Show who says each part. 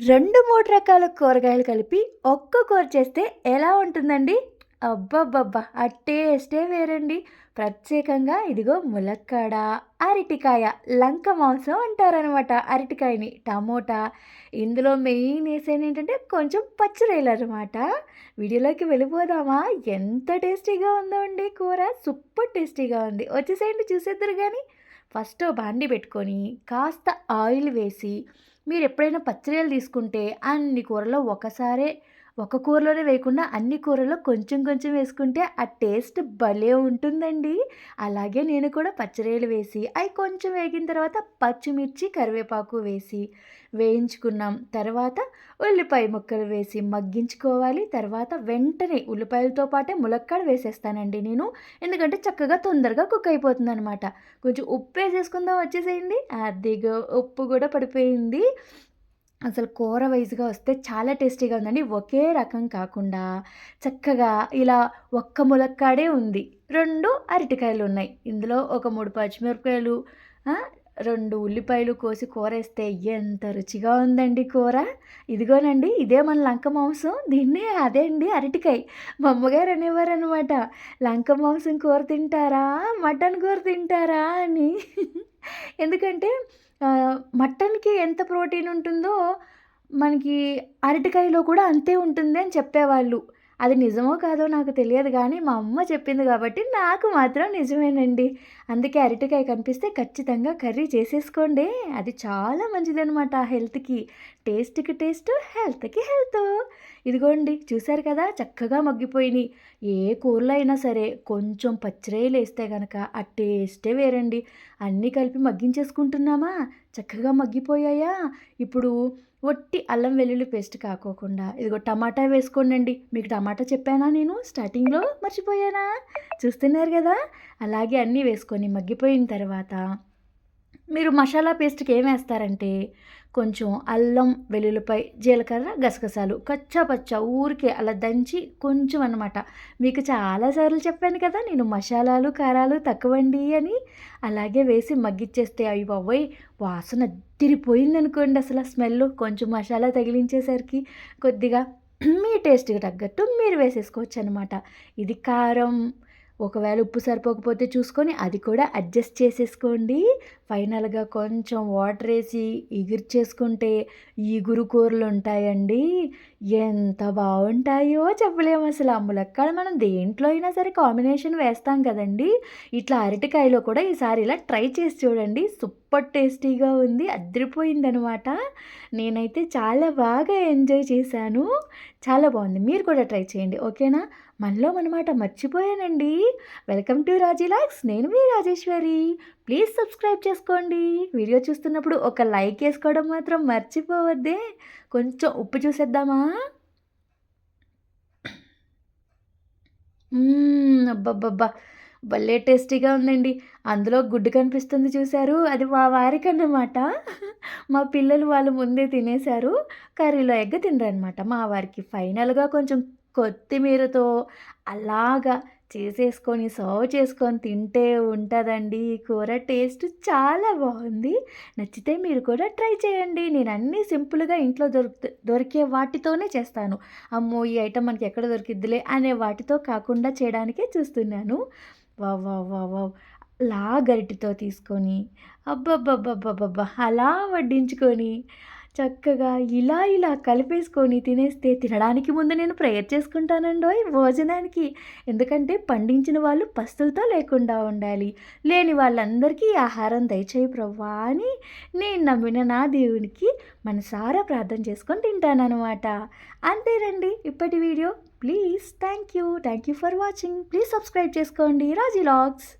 Speaker 1: రెండు మూడు రకాల కూరగాయలు కలిపి ఒక్క కూర చేస్తే ఎలా ఉంటుందండి? అబ్బబ్బబ్బా! ఆ టేస్టే వేరండి. ప్రత్యేకంగా ఇదిగో ములక్కాడ అరటికాయ లంక మాంసం అంటారనమాట అరటికాయని టమోటా. ఇందులో మెయిన్ వేసేది ఏంటంటే కొంచెం పచ్చిరేలు అనమాట వీడియోలోకి వెళ్ళిపోదామా? ఎంత టేస్టీగా ఉందో అండి కూర. సూపర్ టేస్టీగా ఉంది. వచ్చేసేయండి చూసేద్దరు కానీ ఫస్ట్ బాండి పెట్టుకొని కాస్త ఆయిల్ వేసి మీరు ఎప్పుడైనా పచ్చడి తీసుకుంటే అన్ని కూరలో ఒకసారే ఒక కూరలోనే వేయకుండా అన్ని కూరల్లో కొంచెం కొంచెం వేసుకుంటే ఆ టేస్ట్ భలే ఉంటుందండి. అలాగే నేను కూడా పచ్చరేలు వేసి అవి కొంచెం వేగిన తర్వాత పచ్చిమిర్చి కరివేపాకు వేసి వేయించుకున్నాం. తర్వాత ఉల్లిపాయ ముక్కలు వేసి మగ్గించుకోవాలి. తర్వాత వెంటనే ఉల్లిపాయలతో పాటే ములక్కాడ వేసేస్తానండి నేను. ఎందుకంటే చక్కగా తొందరగా కుక్ అయిపోతుంది అనమాట కొంచెం ఉప్పు వేసేసుకుందాం వచ్చేసేయండి. అదిగో ఉప్పు కూడా పడిపోయింది. అసలు కూర వైజ్గా వస్తే చాలా టేస్టీగా ఉందండి. ఒకే రకం కాకుండా చక్కగా ఇలా ఒక్క ములక్కాడే ఉంది. రెండు అరటికాయలు ఉన్నాయి. ఇందులో ఒక మూడు పచ్చిమిరపకాయలు రెండు ఉల్లిపాయలు కోసి కూర వేస్తే ఎంత రుచిగా ఉందండి కూర. ఇదిగోనండి ఇదే మన లంక మాంసం. దీన్నే అదే అండి అరటికాయ. మా అమ్మగారు అనేవారు అనమాట లంక మాంసం కూర తింటారా? మటన్ కూర తింటారా? అని. ఎందుకంటే మటన్కి ఎంత ప్రోటీన్ ఉంటుందో మనకి అరటికాయలో కూడా అంతే ఉంటుంది అని చెప్పేవాళ్ళు. అది నిజమో కాదో నాకు తెలియదు కానీ మా అమ్మ చెప్పింది కాబట్టి నాకు మాత్రం నిజమేనండి. అందుకే అరటికాయ కనిపిస్తే ఖచ్చితంగా కర్రీ చేసేసుకోండి. అది చాలా మంచిదనమాట హెల్త్కి. టేస్ట్కి టేస్ట్ హెల్త్కి హెల్త్. ఇదిగోండి చూశారు కదా చక్కగా మగ్గిపోయినాయి. ఏ కూరలో అయినా సరే కొంచెం పచ్చిరేలు వేస్తే కనుక ఆ టేస్టే వేరండి. అన్నీ కలిపి మగ్గించేసుకుంటున్నామా? చక్కగా మగ్గిపోయాయా? ఇప్పుడు ఒట్టి అల్లం వెల్లుల్లి పేస్ట్ కాకోకుండా. ఇదిగో టమాటా వేసుకోండి మీకు టమాటా చెప్పానా నేను? స్టార్టింగ్లో మర్చిపోయానా? చూస్తున్నారు కదా? అలాగే అన్నీ వేసుకొని మగ్గిపోయిన తర్వాత మీరు మసాలా పేస్ట్కి ఏం వేస్తారంటే కొంచెం అల్లం వెల్లుల్లిపాయ జీలకర్ర గసగసాలు కచ్చా పచ్చా ఊరికే అలా దంచి కొంచెం అనమాట మీకు చాలాసార్లు చెప్పాను కదా నేను మసాలాలు కారాలు తక్కువండి అని. అలాగే వేసి మగ్గిచ్చేస్తే అవి బాబోయ్ వాసన తిరిపోయింది అసలు స్మెల్ కొంచెం మసాలా తగిలించేసరికి కొద్దిగా మీ టేస్ట్కి తగ్గట్టు మీరు వేసేసుకోవచ్చు అనమాట ఇది కారం ఒకవేళ ఉప్పు సరిపోకపోతే చూసుకొని అది కూడా అడ్జస్ట్ చేసేసుకోండి. ఫైనల్గా కొంచెం వాటర్ వేసి ఎగురు చేసుకుంటే ఈగురు కూరలు ఉంటాయండి. ఎంత బాగుంటాయో చెప్పలేము అసలు. ఆ మనం దేంట్లో అయినా సరే కాంబినేషన్ వేస్తాం కదండి. ఇట్లా అరటికాయలో కూడా ఈసారి ఇలా ట్రై చేసి చూడండి. సూపర్ టేస్టీగా ఉంది అదిరిపోయిందనమాట. నేనైతే చాలా బాగా ఎంజాయ్ చేశాను. చాలా బాగుంది. మీరు కూడా ట్రై చేయండి. ఓకేనా? మనలో మనమాట మర్చిపోయానండి. వెల్కమ్ టు రాజీలాక్స్ నేను మీ రాజేశ్వరి. ప్లీజ్ సబ్స్క్రైబ్ చేసుకోండి. వీడియో చూస్తున్నప్పుడు ఒక లైక్ వేసుకోవడం మాత్రం మర్చిపోవద్దే. కొంచెం ఉప్పు చూసేద్దామా? అబ్బబ్బబ్బా. భలే టేస్టీగా ఉందండి. అందులో గుడ్డు కనిపిస్తుంది చూశారు. అది మా వారికన్నమాట. మా పిల్లలు వాళ్ళు ముందే తినేశారు. కర్రీలో ఎగ్గ తినరనమాట మా వారికి ఫైనల్గా కొంచెం కొత్తిమీరతో అలాగా చేసేసుకొని సర్వ్ చేసుకొని తింటే ఉంటుందండి. ఈ కూర టేస్ట్ చాలా బాగుంది. నచ్చితే మీరు కూడా ట్రై చేయండి. నేను అన్నీ సింపుల్గా ఇంట్లో దొరుకు దొరికే వాటితోనే చేస్తాను. అమ్మో! ఈ ఐటమ్ మనకి ఎక్కడ దొరికిద్దిలే అనే వాటితో కాకుండా చేయడానికే చూస్తున్నాను. వా వా వా వా అలా గరిటితో తీసుకొని అబ్బబ్బబ్బబ్బబ్బబ్బా! అలా వడ్డించుకొని చక్కగా ఇలా ఇలా కలిపేసుకొని తినేస్తే తినడానికి ముందు నేను ప్రేయర్ చేసుకుంటానండో భోజనానికి. ఎందుకంటే పండించిన వాళ్ళు పస్తులతో లేకుండా ఉండాలి. లేని వాళ్ళందరికీ ఆహారం దయచేయి ప్రవ్వా అని నేను నమ్మిన నా దేవునికి మనసారా ప్రార్థన చేసుకొని తింటానన్నమాట. అంతేనండి ఇప్పటి video. Please thank you thank you for watching. Please subscribe చేసుకోండి. రాజీ లాగ్స్.